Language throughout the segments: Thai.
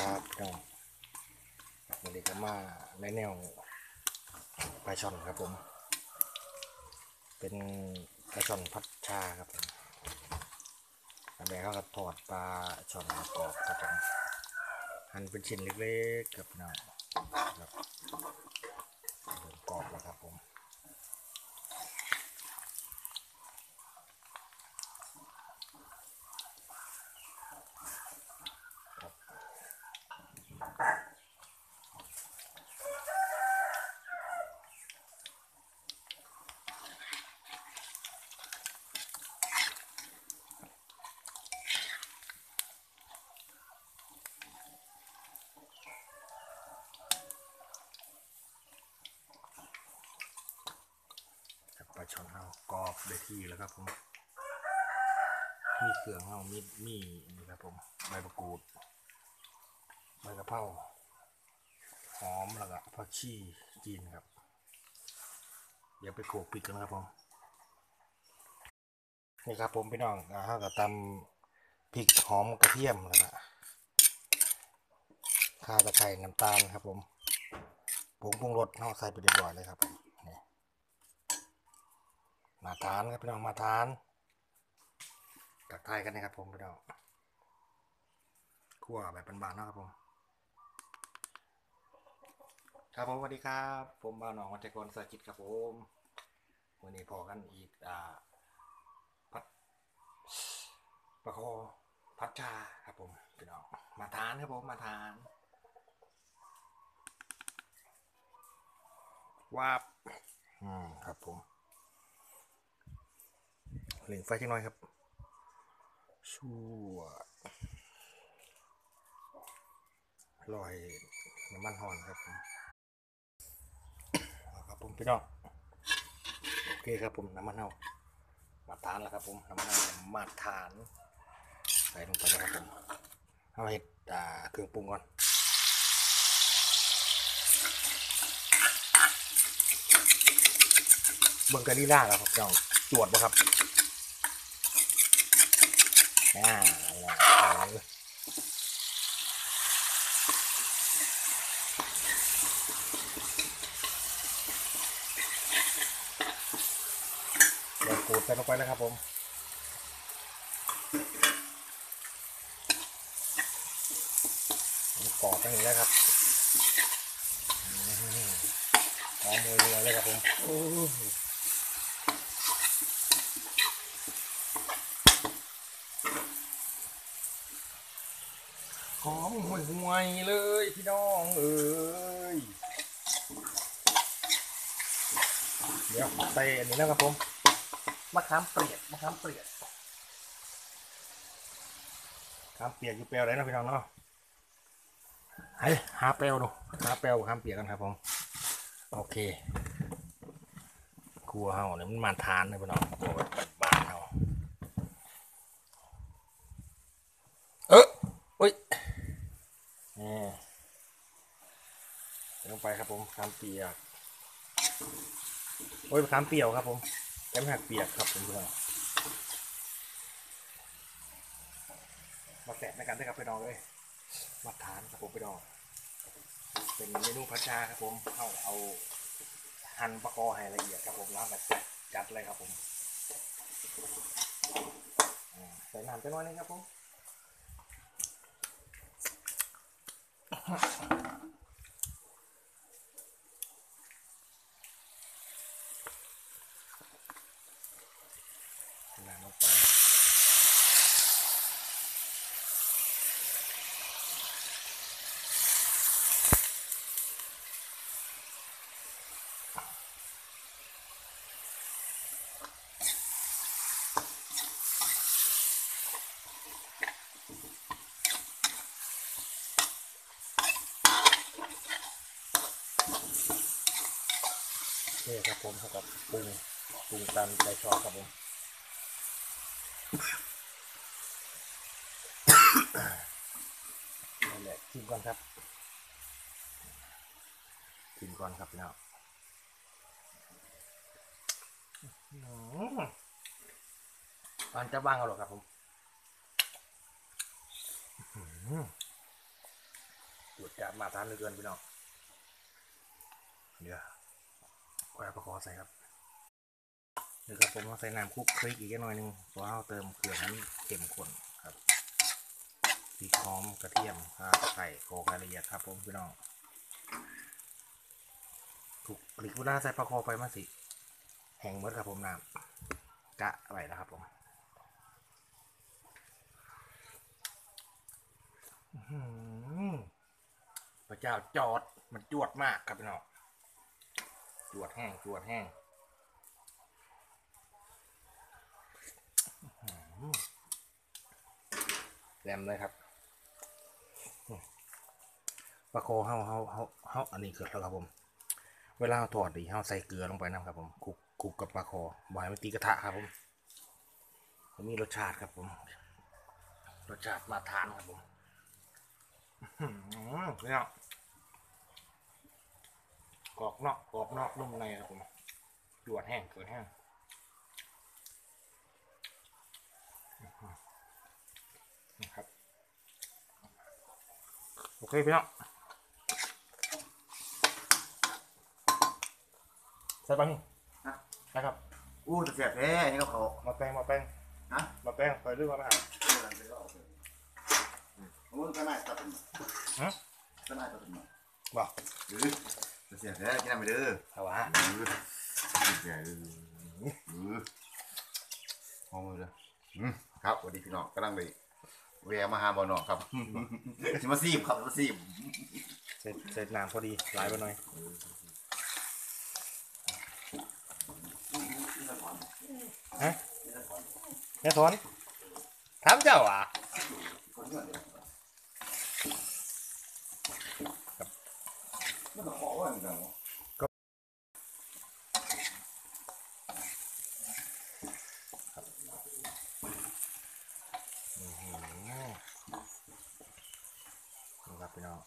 ครับพี่น้องวันนี้ก็มาในแนวปลาช่อนครับผม เป็นปลาช่อนพัดชาครับผมอันนี้เขาก็ทอดปลาช่อนมากอบครับผมหั่นเป็นชิ้นเล็กๆครับพี่น้องครับกรอบแล้วครับผม เฮากรอบได้ที่แล้วครับผม มีเครื่องเฮามีมีนี่ครับผมใบมะกรูดใบกระเพราหอมแล้วก็ผักชีจีนครับ เดี๋ยวไปโขลกพริกกันครับผมนี่ครับผมพี่น้องอ่าเฮาก็ตำพริกหอมกระเทียมแล้วก็ข่าตะไคร้น้ำตาลครับผมผงปรุงรสเฮาใส่ไปเรียบร้อยเลยครับผม มาทานครับพี่น้องมาทานตักทายกันนะครับผมพี่น้องคั่วแบบบานๆนาะครับผม ครับผมสวัสดีครับ ผมบ่าวหนองวัชกรสากิจครับผมวันนี้พอกันอีกอ่าพัดปลาคอพัดชาครับผมพี่น้องมาทานครับผมมาทานวาบอืมครับผม เหลิงไฟจังน้อยครับชั่วลอยน้ำมันหอนครับผมเอาครับผมพี่น้องโอเคครับผมน้ำมันเน่ามาทานแล้วครับผมน้ำมันเน่ามาทานใส่ลงไปแล้วครับผมเอาเห็ดเครื่องปรุงก่อนเบิ่งกันนี่ล่าครับพี่น้องจวดบ่ครับ อ่าขูดใส่ลงไปแล้วครับผมกรอบตั้งอย่างนี้ครับอื้อหืออมมือเลยครับผม โอ้โหหอมห่วยห่วยเลยพี่น้องเอ้ยเดี๋ยวใส่อันนี้นะครับผมมะขามเปียกมะขามเปียกขามเปียกอยู่เปลวเลยนะพี่น้องเนาะเฮ้ยหาเปลวดูหาเปลวขามเปียกกันครับผมโอเคครัวเฮาเนี่ยมันมาทานเลยพี่น้องครัวแบบบ้านๆเฮาเอออุ้ยนี่ใส่ลงไปครับผมขามเปียก โอ้ยมะขามเปียวครับผมแก้มหักเปียกครับผมเพื่อนมาแตะในกันด้วยครับพี่น้องเลยมาทานครับผมพี่น้อง เป็นเมนูพัชชาครับผมเอาเอาหั่นปลาคอให้ละเอียดครับผมแล้วแบบจัดเลยครับผมใส่น้ำไปหน่อยนึงครับผมใส่น้ำลงไปนี่ครับ ผมเท่ากับปรุงปรุงตามใจชอบครับผมนั่นแหละชิมก่อนครับชิมก่อนครับพี่น้องอื้อหือตอนจะวางเอาหรอกครับผมอื้อหือตรวจจับมาทานเหลือเกินพี่น้องเดี๋ยว ก็เอาประคอใส่ครับเดี๋ยวครับผมใส่น้ำคุกคลิกอีกหน่อยหนึงเพราะว่าเราเติมเกลือนั้นเข้มข้นครับพริกหอมกระเทียมข่าตะไคร้โขลกให้ละเอียดครับ ผมพี่น้องถูกคลิกเวลาใส่ประคอไปมาสิ แห้งหมดครับผมน้ำกะไว้แล้วครับผมอื้อหือพระเจ้าจอดมันจวดมากครับพี่น้อง จวดแห้งจวดแห้งอื้อหือแรมเลยครับปลาโคเฮาเฮาเฮาเฮาอันนี้เกิดแล้วครับผม เวลาเราทอดดีเราใส่เกลือลงไปนะครับผมคลุกคลุกกับปลาคอบอยมันตีกระทะครับผมมันมีรสชาติครับผม รสชาติมาทานครับผมเนี่ย กรอบนอกกรอบนอกนุ่มในครับผมจวดแห้งเกิดแห้งอื้อหือนะครับโอเคพี่น้องใส่ปังนี่ฮะ นะครับอู้แต่เสียบแท้นี่ก็เขามาแป้งมาแป้งฮะมาแป้งคอยเรื่องมาไปหาโอ้ก็น่าตัดเป็นฮะก็น่าตัดเป็นบอกหรือ เสียบแท้กินอะไรไปเด้อเอาวะหรือเสียบหรือหรือมองมือเลยอืมครับสวัสดีพี่น้องกำลังเลยแวะมาหาบอลนอกครับสิมาซีบครับมาซีบเสร็จเสร็จน้ำพอดีไหลไปหน่อยฮะแม่ทนถามเจ้าอะ มันก็ขอว่าอย่างเงี้ยนี่ครับพี่น้อง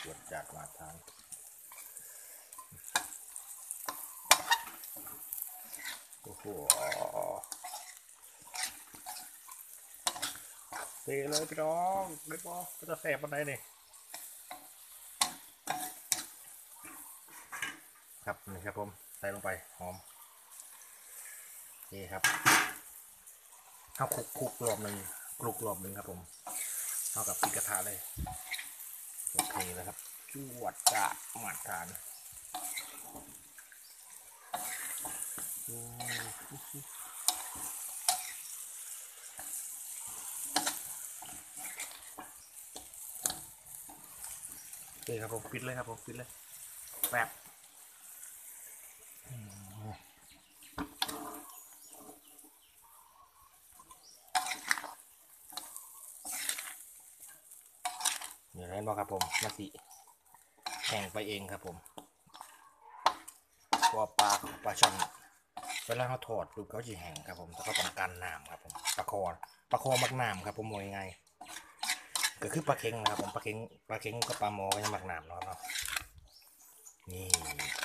ตรวจจัดมาทานโอ้โหเตะเลยพี่น้องไม่พอก็จะแสบมันไหนนี่ ครับนี่ครับผมใส่ลงไปหอมนี่ครับเข้าคลุกคลุกรอบหนึ่งคลุกรอบหนึ่งครับผมเท่ากับปีกระทะเลยโอเคแล้วครับจวดจาหมาดทานโอเคครับผมปิดเลยครับผมปิดเลยแป๊บอืมเดี๋ยวให้บอก ครับผมมาสิแข่งไปเองครับผมพราะว่าปลาปลาช่อนเวลาเขาถอดดูเขาจะแห้งครับผมแต่ก็ต้องการน้ำครับผมปลาคอปลาคอมักน้ำครับผมมวยไงก็คือปลาเค็งนะครับผมปลาเค็งปลาเค็งก็ปลาหมอก็ยังมักน้ำเนาะนี่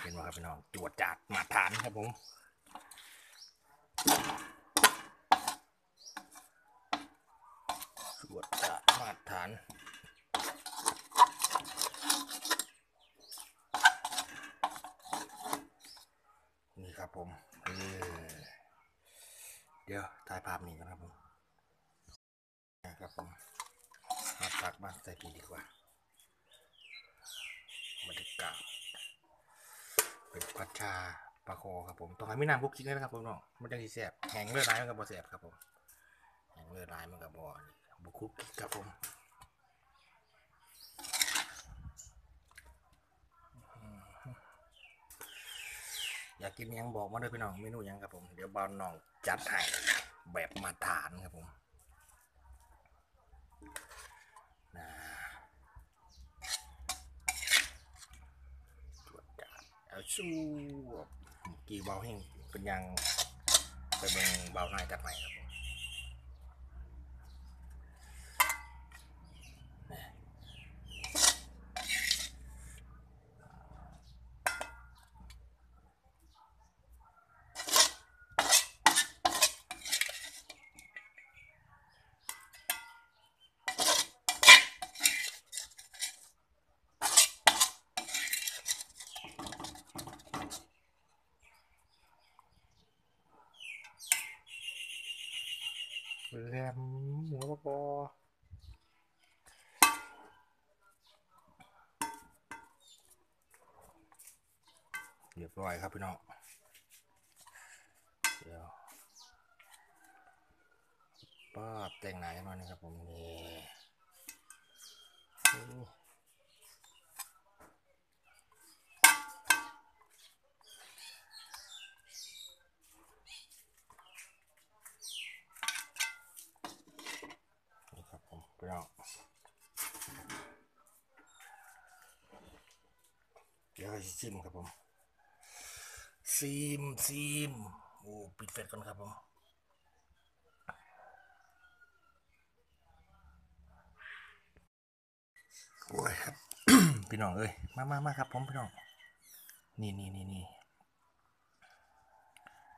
เป็นว่าครับพี่น้องจวดจัดมาทานครับผมจวดจัดมาทาน นี่ครับผมเออเดี๋ยวถ่ายภาพนี้กันครับผมนะครับผมมาตักมาใส่ปีดีกว่าบรรยากาศเป็นพัชชาปลาโคครับผมต้องให้มีน้ำคุกคิงด้วยนะครับผมน้องมันจะสีแสบแห้งเลือดร้ายมันกับบ่แสบครับผมแห้งเลือดร้ายมันกับบ่บุคุกคิกครับผม อยากกินยังบอกมาด้วยพี่น้องเมนูยังครับผม เดี๋ยวบอลน้องจัดให้แบบมาตรฐานครับผมนะตรวจจัดเอาสู้กี่เบาแห้งเป็นยังไปเบิ่งเบาหน่ายจัดใหม่ครับผม แรมหัวปอเรียบร้อยครับพี่น้องเดี๋ยวป้าแต่งหน้ากันหน่อยนะครับผมนี่โอ้นี่ครับผมพี่น้อง เดี๋ยวเราจะชิมครับผมซีมซีมโอ้ปิดเฟซก่อนครับผมโอ้ยครับ พี่น้องเอ้ยมามามาครับผมพี่น้อง นี่นี่นี่นี่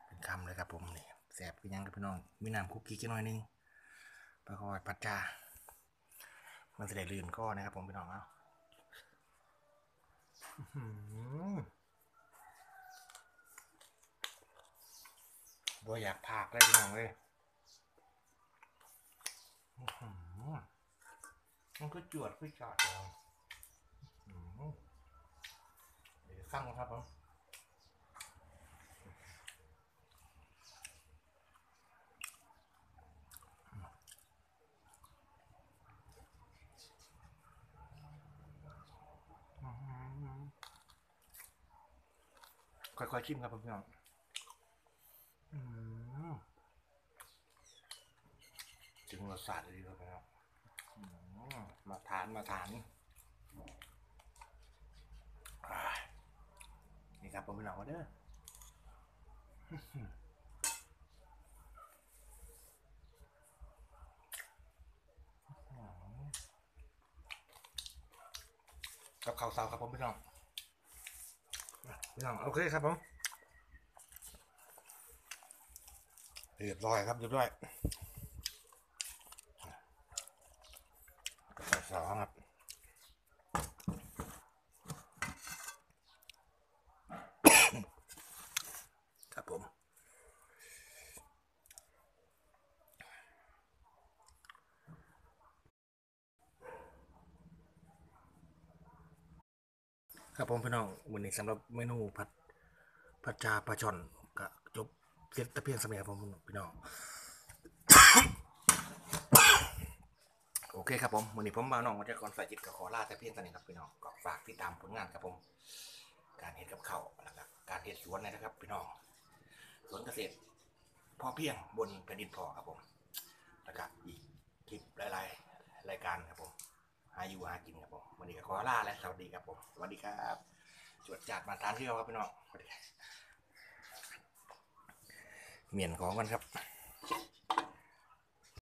เป็นคำเลยครับผมนี่แสบกินยังกับพี่น้อง มีน้ำคุกกี้จักหน่อยนึงปลาคอยปัดจามันจะได้ลื่นก็นะครับผมพี่น้องเอาอื้อหือ บ่อยากพากเลยพี่น้องเลยมันก็จวดก็จอดเลยอื้อหือเดี๋ยวสั่งครับผม ค่อยๆชิมครับพี่น้องอืมถึงรสชาติดีเลยครับอืมมาทานมาทาน นี่ครับผมเป็นหนังมาเด้ออื้อกับข้าวสาครับผมพี่น้อง พี่น้องโอเคครับผมเรียบร้อยครับเรียบร้อยใส่สองครับ ครับผม ครับผมพี่น้องวันนี้สำหรับเมนูผัดผัดจาปลาช่อนก็จบเสร็จแต่เพียงสมัยครับผมพี่น้องโอเคครับผมวันนี้ผมมาน้องวัชกรฝ่ายจิตกับขอลาแต่เพียงเท่านี้ครับพี่น้องก็ฝากติดตามผลงานครับผม การเห็ดกับเขาแล้วก็การเห็ดสวนนะครับ พี่น้องสวนเกษตรพอเพียงบนแผ่นดินพอครับผมแล้วก็อีกคลิปหลายๆรายการครับผม อายู่หากินครับผมวันนี้ก็ขอลาและสวัสดีครับผมสวัสดีครับจวดจัดมาทานที่เราครับพี่น้องสวัสดีครับเมียนของกันครับ